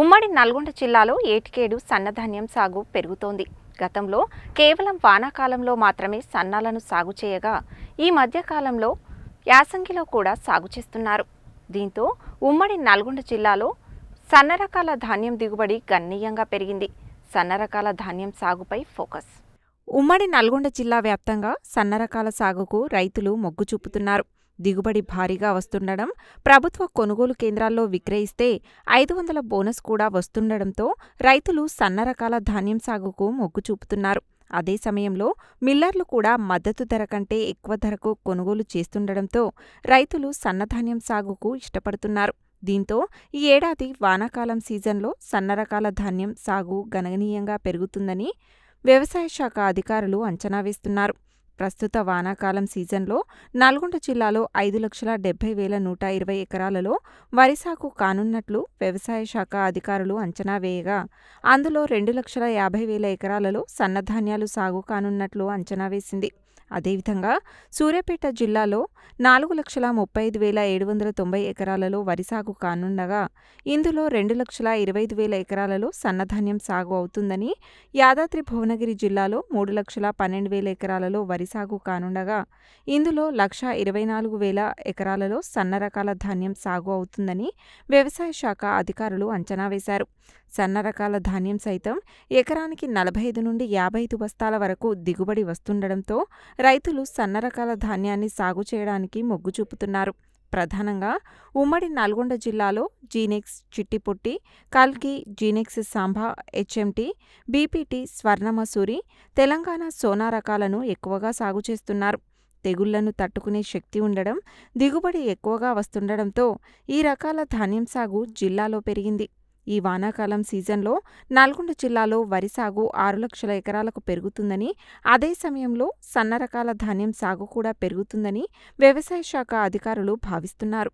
ఉమ్మడి నల్గొండ జిల్లాలో ఏటికేడు సన్నధాన్యం సాగు పెరుగుతోంది. గతంలో కేవలం వానాకాలంలో మాత్రమే సన్నాలను సాగు చేయగా ఈ మధ్యకాలంలో యాసంగిలో కూడా సాగు చేస్తున్నారు. దీంతో ఉమ్మడి నల్గొండ జిల్లాలో సన్న రకాల ధాన్యం దిగుబడి గణనీయంగా పెరిగింది. సన్న రకాల ధాన్యం సాగుపై ఫోకస్. ఉమ్మడి నల్గొండ జిల్లా వ్యాప్తంగా సన్న రకాల సాగుకు రైతులు మొగ్గు చూపుతున్నారు. దిగుబడి భారీగా వస్తుండడం ప్రభుత్వ కొనుగోలు కేంద్రాల్లో విక్రయిస్తే ఐదు వందల బోనస్ కూడా వస్తుండడంతో రైతులు సన్న రకాల ధాన్యం సాగుకు మొగ్గు చూపుతున్నారు. అదే సమయంలో మిల్లర్లు కూడా మద్దతు ధర కంటే ఎక్కువ ధరకు కొనుగోలు చేస్తుండడంతో రైతులు సన్నధాన్యం సాగుకు ఇష్టపడుతున్నారు. దీంతో ఈ ఏడాది వానాకాలం సీజన్లో సన్న రకాల ధాన్యం సాగు గణనీయంగా పెరుగుతుందని వ్యవసాయ శాఖ అధికారులు అంచనా వేస్తున్నారు. ప్రస్తుత వానాకాలం సీజన్లో నల్గొండ జిల్లాలో ఐదు లక్షల డెబ్బై వేల నూట ఇరవై ఎకరాలలో వరి సాగు కానున్నట్లు వ్యవసాయ శాఖ అధికారులు అంచనా వేయగా అందులో రెండు లక్షల యాభై వేల ఎకరాలలో సన్నధాన్యాలు సాగు కానున్నట్లు అంచనా వేసింది. అదేవిధంగా సూర్యాపేట జిల్లాలో నాలుగు లక్షల ముప్పై ఐదు వేల ఏడు వందల తొంభై ఎకరాలలో వరి సాగు కానుండగా ఇందులో రెండు లక్షల ఇరవై ఐదు వేల ఎకరాలలో సన్నధాన్యం సాగు అవుతుందని యాదాద్రి భువనగిరి జిల్లాలో మూడు లక్షల పన్నెండు వేల ఎకరాలలో వరి సాగు కానుండగా ఇందులో లక్ష ఇరవై నాలుగు వేల ఎకరాలలో సన్న రకాల ధాన్యం సాగు అవుతుందని వ్యవసాయ శాఖ అధికారులు అంచనా వేశారు. సన్న రకాల ధాన్యం సైతం ఎకరానికి నలభై ఐదు నుండి యాభై ఐదు బస్తాల వరకు దిగుబడి వస్తుండడంతో రైతులు సన్న రకాల ధాన్యాన్ని సాగు చేయడానికి మొగ్గు చూపుతున్నారు. ప్రధానంగా ఉమ్మడి నల్గొండ జిల్లాలో జీనెక్స్ చిట్టిపుట్టి కల్కి జీనెక్స్ సాంబా హెచ్ఎంటి బీపీటీ స్వర్ణమసూరి తెలంగాణ సోనా రకాలను ఎక్కువగా సాగు చేస్తున్నారు. తెగుళ్ళను తట్టుకునే శక్తి ఉండడం దిగుబడి ఎక్కువగా వస్తుండడంతో ఈ రకాల ధాన్యం సాగు జిల్లాలో పెరిగింది. ఈ వానాకాలం సీజన్లో నల్గొండ జిల్లాలో వరి సాగు ఆరు లక్షల ఎకరాలకు పెరుగుతుందని అదే సమయంలో సన్న రకాల ధాన్యం సాగు కూడా పెరుగుతుందని వ్యవసాయ శాఖ అధికారులు భావిస్తున్నారు.